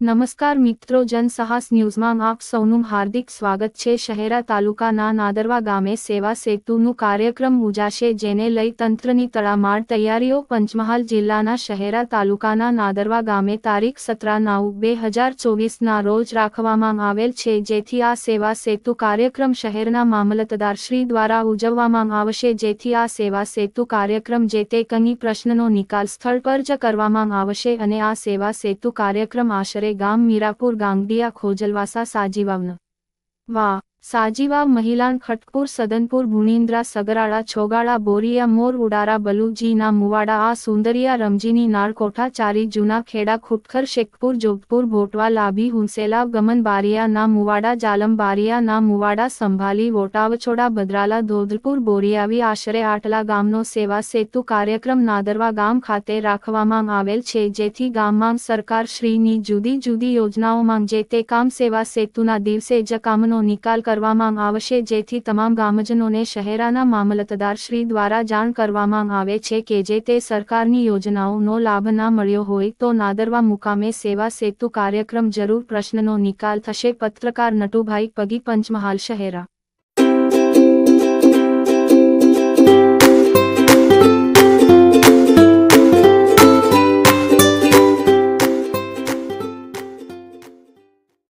નમસ્કાર મિત્રો જનસાહસ ન્યૂઝમાં આપ સૌનું હાર્દિક સ્વાગત છે. શહેરા તાલુકાના નાદરવા ગામે સેવા સેતુનું કાર્યક્રમ ઉજાશે, જેને લઈ તંત્રની તડામાર તૈયારીઓ પંચમહાલ જિલ્લાના શહેરા તાલુકાના નાદરવા ગામે તારીખ સત્રા નવ બે હજાર ચોવીસના રોજ રાખવામાં આવેલ છે. જેથી આ સેવા સેતુ કાર્યક્રમ શહેરના મામલતદારશ્રી દ્વારા ઉજવવામાં આવશે. જેથી આ સેવા સેતુ કાર્યક્રમ જે તે કંઈ પ્રશ્નનો નિકાલ સ્થળ પર જ કરવામાં આવશે અને આ સેવા સેતુ કાર્યક્રમ આશરે ગામ મીરાપુર ગાંગડિયા ખોજલવાસા સાજીવાવન. વા સાજીવાવ મહિલાન ખટપુર સદનપુર ભુણીન્દ્રા સગરાળા, છોગાળા, બોરિયા, મોર, ઉડારા, બલુજીના, મુવાડા, આ સુંદરિયા, રમજીની નાળ કોઠા ચારી, જૂના ખેડા, ખુટખર, શેખપુર, જોધપુર, ભોટવા, લાભી હુંસેલાવ ગમન બારિયા, ના મુવાડા, જાલમ બારિયા, ના મુવાડા, સંભાલી, વોટાવછોડા, ભદ્રાલા ધોધપુર બોરિયાવી, આશરે આટલા ગામનો સેવા સેતુ કાર્યક્રમ નાદરવા ગામ ખાતે રાખવામાં આવેલ છે, જેથી ગામમાં સરકાર શ્રીની જુદી જુદી યોજનાઓમાં જે તે કામ સેવા સેતુના દિવસે જ કામનો નિકાલ કરવામાં આવશે જેથી તમામ ગામજનોને શહેરાના મામલતદાર શ્રી દ્વારા જાણ કરવામાં આવે છે કે જે તે સરકારની યોજનાઓનો લાભ ના મળ્યો હોય તો નાદરવા મુકામે સેવા સેતુ કાર્યક્રમ જરૂર પ્રશ્નનો નિકાલ થશે. પત્રકાર નટુભાઈ પગી, પંચમહાલ, શહેરા.